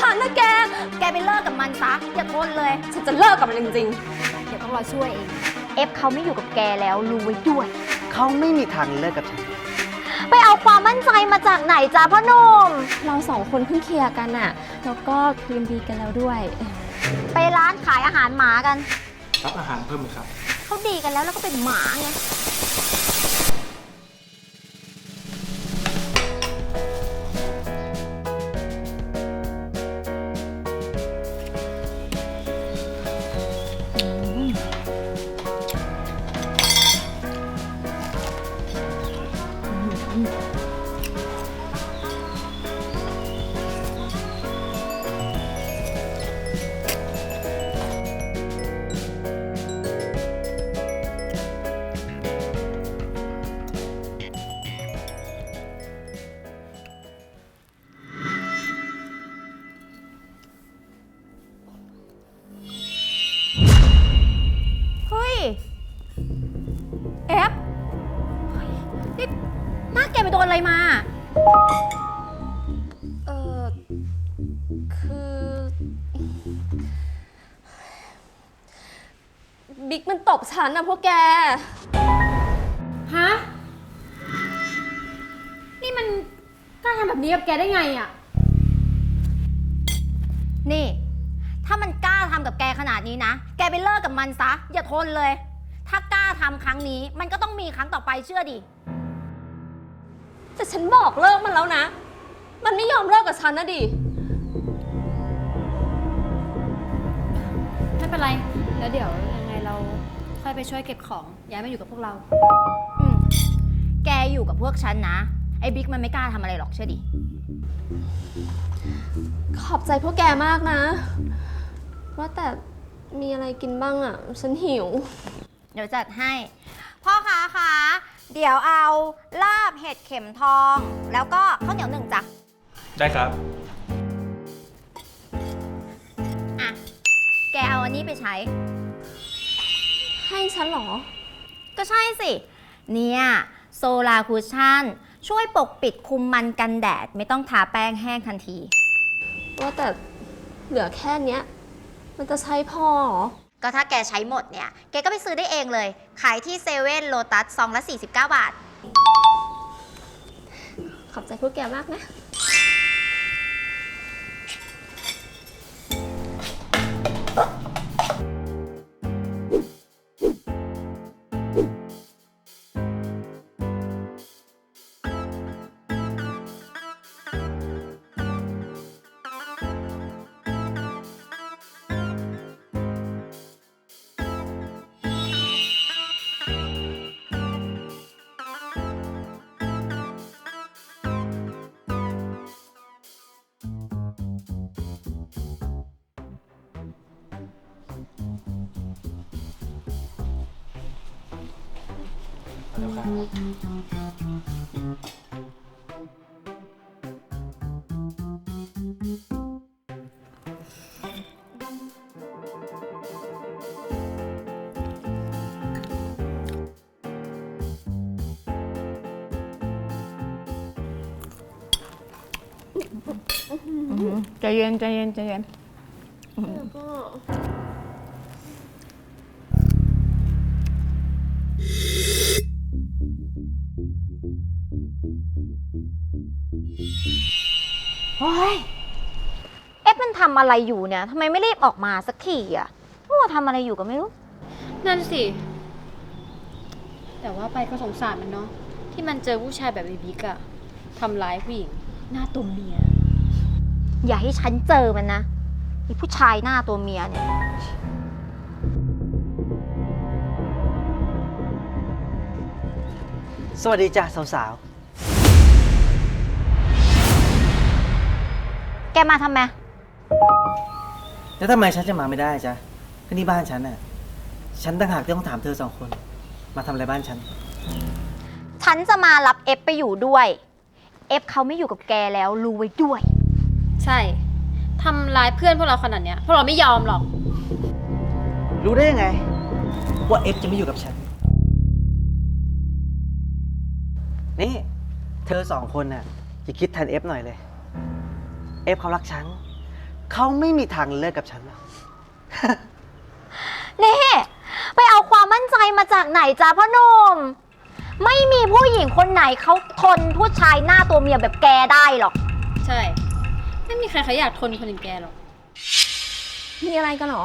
ฉันนะแก แกไปเลิกกับมันซะอย่าทนเลย ฉันจะเลิกกับมันจริงเดี๋ยวต้องรอช่วยเอง เอฟเขาไม่อยู่กับแกแล้วรู้ไว้ด้วย เขาไม่มีทางเลิกกับฉัน ไปเอาความมั่นใจมาจากไหนจ้าพ่อหนุ่มๆเราสองคนเพิ่งเคลียร์กันอะแล้วก็คืนดีกันแล้วด้วย ไปร้านขายอาหารหมากัน รับอาหารเพิ่มไหมครับ เขาดีกันแล้วแล้วก็เป็นหมาไง ตบฉันนะพวกแก ฮะ นี่มันกล้าทำแบบนี้กับแกได้ไงอะ นี่ ถ้ามันกล้าทำกับแกขนาดนี้นะ แกไปเลิกกับมันซะ อย่าทนเลย ถ้ากล้าทำครั้งนี้ มันก็ต้องมีครั้งต่อไปเชื่อดิ แต่ฉันบอกเลิกมันแล้วนะ มันไม่ยอมเลิกกับฉันนะดิ ไม่เป็นไร แล้วเดี๋ยวยังไงเราค่ อยไปช่วยเก็บของ ย้ายมาอยู่กับพวกเรา อืม แกอยู่กับพวกฉันนะ ไอ้บิ๊กมันไม่กล้าทำอะไรหรอกเชื่อดิ ขอบใจพวกแกมากนะ ว่าแต่มีอะไรกินบ้างอะฉันหิว เดี๋ยวจัดให้ พ่อค้าคะเดี๋ยวเอาลาบเห็ดเข็มทอง แล้วก็ข้าวเหนียวหนึ่งจ้ะได้ครับ อะ แกเอาอันนี้ไปใช้ ให้ฉันเหรอ ก็ใช่สิ เนี่ยโซลาคูชั่น ช่วยปกปิดคุมมันกันแดด ไม่ต้องทาแป้งแห้งทันที ว่าแต่เหลือแค่เนี้ย มันจะใช้พอเหรอ ก็ถ้าแกใช้หมดเนี่ย แกก็ไปซื้อได้เองเลย ขายที่เซเว่นโลตัสซองละ 49 บาท ขอบใจพวกแกมากนะ แล้วครับใจเย็นใจเย็นใจเย็น โอ้ยเอ๊ะมันทำอะไรอยู่เนี่ยทำไมไม่รีบออกมาสักทีอะมัวทำอะไรอยู่ก็ไม่รู้ นั่นสิ แต่ว่าไปก็สงสารมันเนาะที่มันเจอผู้ชายแบบไอ้บิ๊กอะทำร้ายผู้หญิงหน้าตัวเมีย อย่าให้ฉันเจอมันนะไอ้ผู้ชายหน้าตัวเมียเนี่ย สวัสดีจ้ะสาวแกมาทำไม ๆ แล้วทำไมฉันจะมาไม่ได้จ๊ะก็นี่บ้านฉันน่ะ ฉันต่างหากที่ต้องถามเธอสองคน มาทำอะไรบ้านฉัน ฉันจะมารับเอฟไปอยู่ด้วย เอฟเขาไม่อยู่กับแกแล้วรู้ไว้ด้วย ใช่ ทำร้ายเพื่อนพวกเราขนาดเนี้ย พวกเราไม่ยอมหรอก รู้ได้ยังไง ว่าเอฟจะไม่อยู่กับฉัน นี่ เธอสองคนน่ะอย่าคิดแทนเอฟหน่อยเลย เอฟเขารักฉัน เขาไม่มีทางเลิกกับฉันหรอก เน่ไปเอาความมั่นใจมาจากไหนจ้าพ่อหนุ่มไม่มีผู้หญิงคนไหนเขาทนผู้ชายหน้าตัวเมียแบบแกได้หรอก ใช่ ไม่มีใครเขาอยากทนคนอย่างแกหรอก มีอะไรกันเหรอ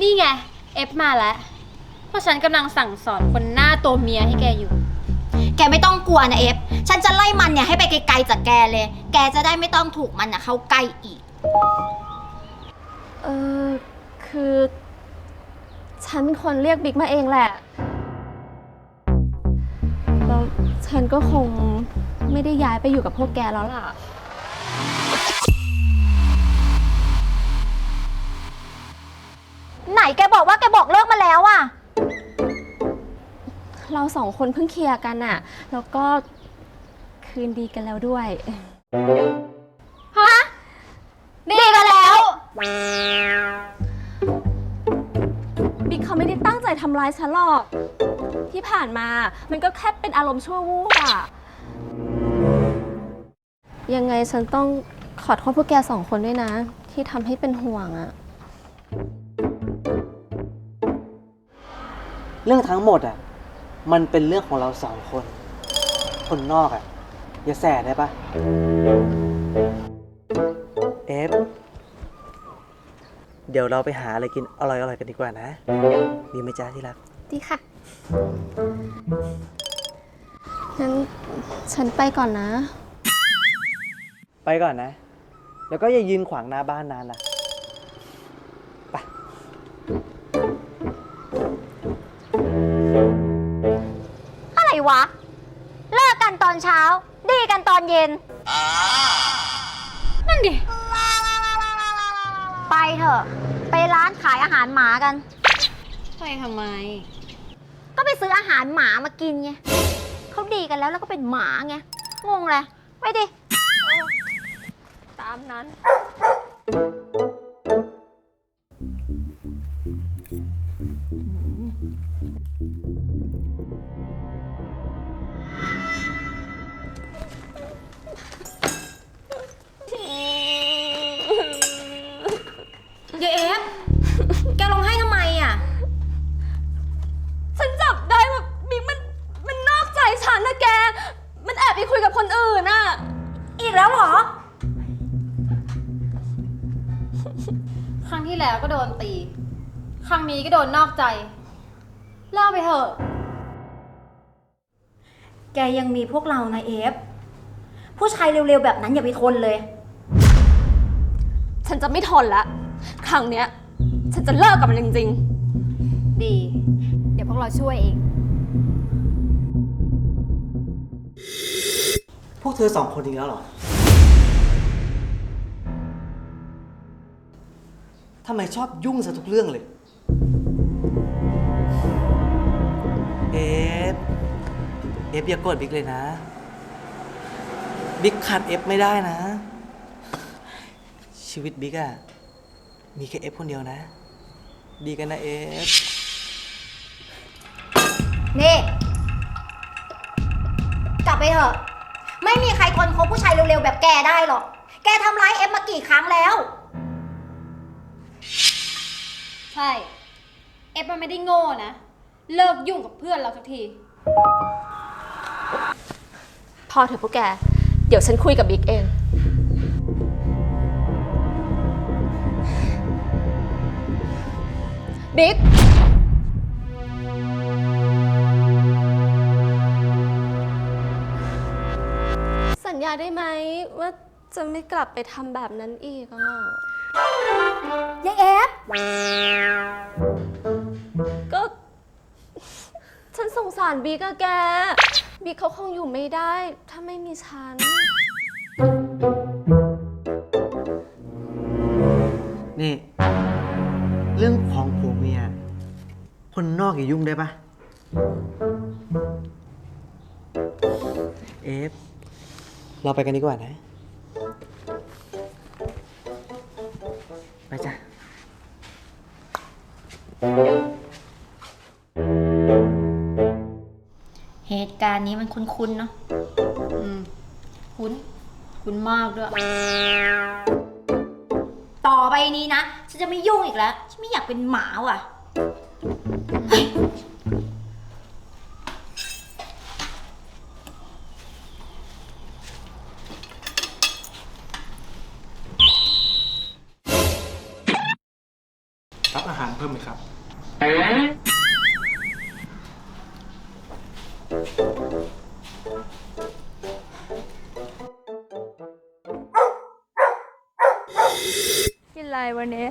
นี่ไง เอฟมาแล้ว เพราะฉันกำลังสั่งสอนคนหน้าตัวเมียให้แกอยู่ แกไม่ต้องกลัวนะเอฟ ฉันจะไล่มันเนี่ยให้ไปไกลๆจากแกเลย แกจะได้ไม่ต้องถูกมันนะเข้าใกล้อีก เออคือ ฉันเป็นคนเรียกบิ๊กมาเองแหละ แล้วฉันก็คงไม่ได้ย้ายไปอยู่กับพวกแกแล้วล่ะ ไหนแกบอกว่าแกบอกเลิกมาแล้วอะ เราสองคนเพิ่งเคลียร์กันอะแล้วก็คืนดีกันแล้วด้วย ฮะดีกันแล้ว บิ๊กเขาไม่ได้ตั้งใจทำร้ายฉันหรอก ที่ผ่านมามันก็แค่เป็นอารมณ์ชั่ววูบอะยังไงฉันต้องขอโทษพวกแกสองคนด้วยนะ ที่ทำให้เป็นห่วงอะเรื่องทั้งหมดอะ มันเป็นเรื่องของเราสองคน คนนอกอะ อย่าแสได้ปะเอฟ เดี๋ยวเราไปหาอะไรกินอร่อยๆกันดีกว่านะ ดีไหมจ๊ะที่รัก ดีค่ะ งั้นฉันไปก่อนนะ ไปก่อนนะ แล้วก็อย่ายืนขวางหน้าบ้านนานล่ะ วะ เลิกกันตอนเช้า ดีกันตอนเย็น นั่นดิ ไปเถอะ ไปร้านขายอาหารหมากัน ไปทำไม ก็ไปซื้ออาหารหมามากินไงเขาดีกันแล้วแล้วก็เป็นหมาไง งงเลยไปดิ ตามนั้น อีกแล้วเหรอ ครั้งที่แล้วก็โดนตี ครั้งนี้ก็โดนนอกใจ เล่าไปเถอะ แกยังมีพวกเรานะเอฟ ผู้ชายเร็วๆแบบนั้นอย่าไปทนเลย ฉันจะไม่ทนละ ครั้งเนี้ย ฉันจะเลิกกับมันจริงดี เดี๋ยวพวกเราช่วยเอง วกเธอสองคนอีกแล้วเหรอ ทำไมชอบยุ่งซะทุกเรื่องเลย เอฟ เอฟอย่าโกรธบิ๊กเลยนะ บิ๊กขาดเอฟไม่ได้นะ ชีวิตบิ๊กอะมีแค่เอฟคนเดียวนะ ดีกันนะเอฟ นี่ กลับไปเถอะ ไม่มีใครทนคบผู้ชายเร็วๆ แบบแกได้หรอก แกทำร้ายเอฟมากี่ครั้งแล้ว ใช่ เอฟมันไม่ได้โง่นะ เลิกยุ่งกับเพื่อนเราสักทีๆพอเถอะพวกแก เดี๋ยวฉันคุยกับบิ๊กเอง บิ๊ก ญญาได้ไหมว่าจะไม่กลับไปทำแบบนั้นอีกอะยายเอฟ ก็ ฉันสงสารบิ๊กอะแก บิ๊กเขาคงอยู่ไม่ได้ ถ้าไม่มีฉัน นี่ เรื่องของผัวเมีย คนนอกอย่ายุ่งได้ปะเอฟ เราไปกันดีกว่านะ ไปจ้ะเหตุการณ์นี้มันคุ้นๆเนาะอืมคุ้น คุณมากด้วย ต่อไปนี้นะ ฉันจะไม่ยุ่งอีกแล้ว ฉันไม่อยากเป็นหมาว่ะ พิ่มไหมครับกินอะไรวันนี้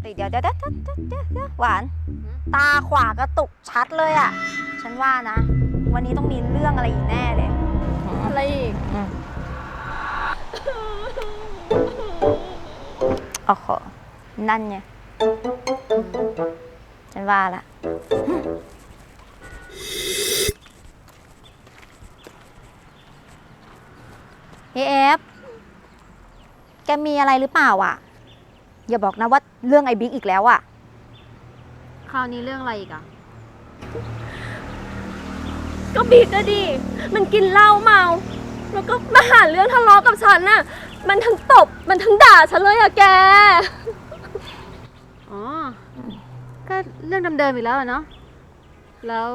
เดี๋ยวเดี๋ยวเดี๋ยวเดี๋ยวเดี๋ยวเดี๋ยวหวาน ตาขวากระตุกชัดเลยอะ ฉันว่านะ วันนี้ต้องมีเรื่องอะไรอีกแน่เลย อะไรอีกโอ้โหนั่นไง ฉันว่าละเฮ้เอฟ แกมีอะไรหรือเปล่าอะ อย่าบอกนะว่าเรื่องไอ้บิ๊กอีกแล้วอะ คราวนี้เรื่องอะไรอีกอะก็บิ๊กอะดิมันกินเหล้าเมา แล้วก็มาหาเรื่องทะเลาะกับฉันน่ะ มันทั้งตบ มันทั้งด่าฉันเลยอะแก อ๋อ ก็เรื่องเดิมๆอีกแล้วอะเนาะ แล้ว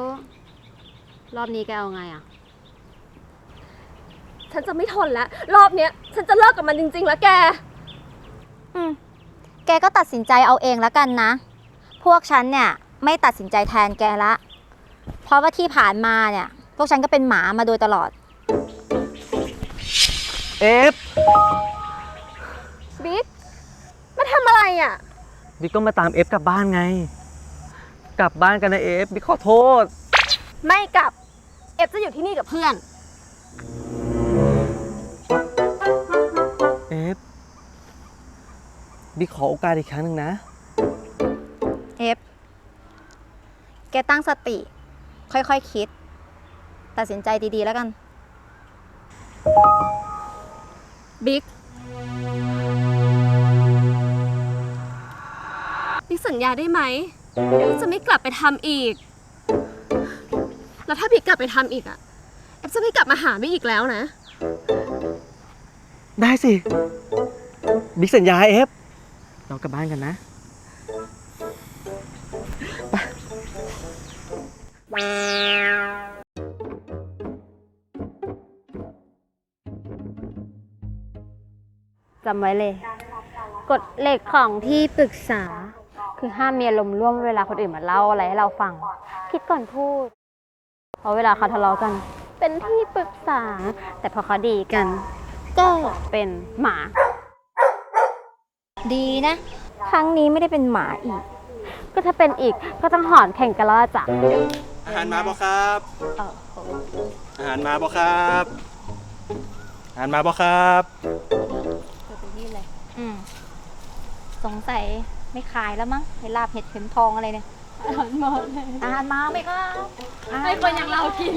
รอบนี้แกเอาไงอะฉันจะไม่ทนแล้ว รอบเนี้ย ฉันจะเลิกกับมันจริง ๆ แล้วแก อืม แกก็ตัดสินใจเอาเองแล้วกันนะ พวกฉันเนี่ยไม่ตัดสินใจแทนแกละ เพราะว่าที่ผ่านมาเนี่ย พวกฉันก็เป็นหมามาโดยตลอด เอฟบิ๊กมาทำอะไรอะ บิ๊กก็มาตามเอฟกลับบ้านไง กลับบ้านกันนะเอฟบิ๊กขอโทษ ไม่กลับ เอฟจะอยู่ที่นี่กับเพื่อน เอฟบิ๊กขอโอกาสอีกครั้งหนึ่งนะ เอฟ แกตั้งสติ ค่อยๆคคิด ตัดสินใจดีๆแล้วกัน บิ๊ก สัญญาได้ไหมว่าจะไม่กลับไปทำอีก แล้วถ้าบิ๊กกลับไปทำอีกอะเอฟจะไม่กลับมาหาบิ๊กอีกแล้วนะ ได้สิ บิ๊กสัญญาเอฟ เรากลับบ้านกันนะ จำไว้เลย กฎเหล็กของที่ปรึกษา คือห้ามมีอารมณ์ร่วมเวลาคนอื่นมาเล่าอะไรให้เราฟัง คิดก่อนพูด เพราะเวลาเขาทะเลาะกัน เป็นที่ปรึกษา แต่พอเขาดีกัน ก็เป็นหมา ดีนะ ครั้งนี้ไม่ได้เป็นหมาอีก ก็ถ้าเป็นอีกก็ต้องหอนแข่งกันแล้วล่ะจ้ะอาหารมาบ่ครับ เออโหอาหารมาบ่ครับ อาหารมาบ่ครับอืมสงสัย ไม่ขายแล้วมั้งไอ้ลาบเห็ดเข็มทองอะไรเนี่ยอาหารมาเลยอาหารมาไหมคะให้คนอย่างเรากิน